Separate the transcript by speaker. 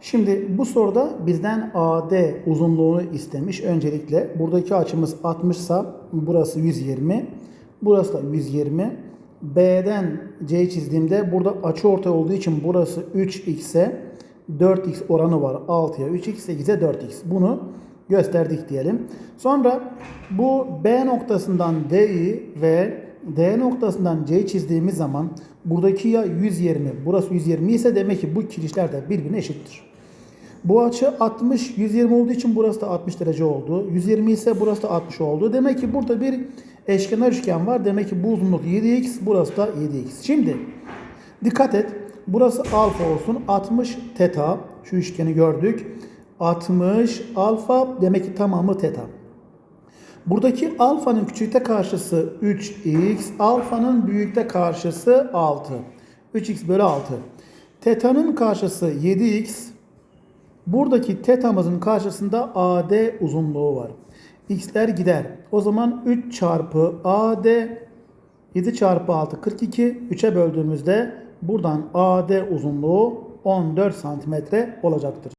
Speaker 1: Şimdi bu soruda bizden AD uzunluğunu istemiş. Öncelikle buradaki açımız 60 sa burası 120. Burası da 120. B'den C'yi çizdiğimde burada açı ortay olduğu için burası 3x'e 4x oranı var. 6'ya 3x 8'e 4x. Bunu gösterdik diyelim. Sonra bu B noktasından D'yi ve D noktasından C'yi çizdiğimiz zaman buradaki ya 120 burası 120 ise demek ki bu kirişler de birbirine eşittir. Bu açı 60 120 olduğu için burası da 60 derece oldu. 120 ise burası da 60 oldu. Demek ki burada bir eşkenar üçgen var. Demek ki bu uzunluk 7x burası da 7x. Şimdi dikkat et. Burası alfa olsun. 60 teta. Şu üçgeni gördük. 60 alfa demek ki tamamı teta. Buradaki alfanın küçükte karşısı 3x, alfanın büyükte karşısı 6. 3x bölü 6. Teta'nın karşısı 7x. Buradaki tetamızın karşısında AD uzunluğu var. X'ler gider. O zaman 3 çarpı AD 7 çarpı 6 42. 3'e böldüğümüzde buradan AD uzunluğu 14 santimetre olacaktır.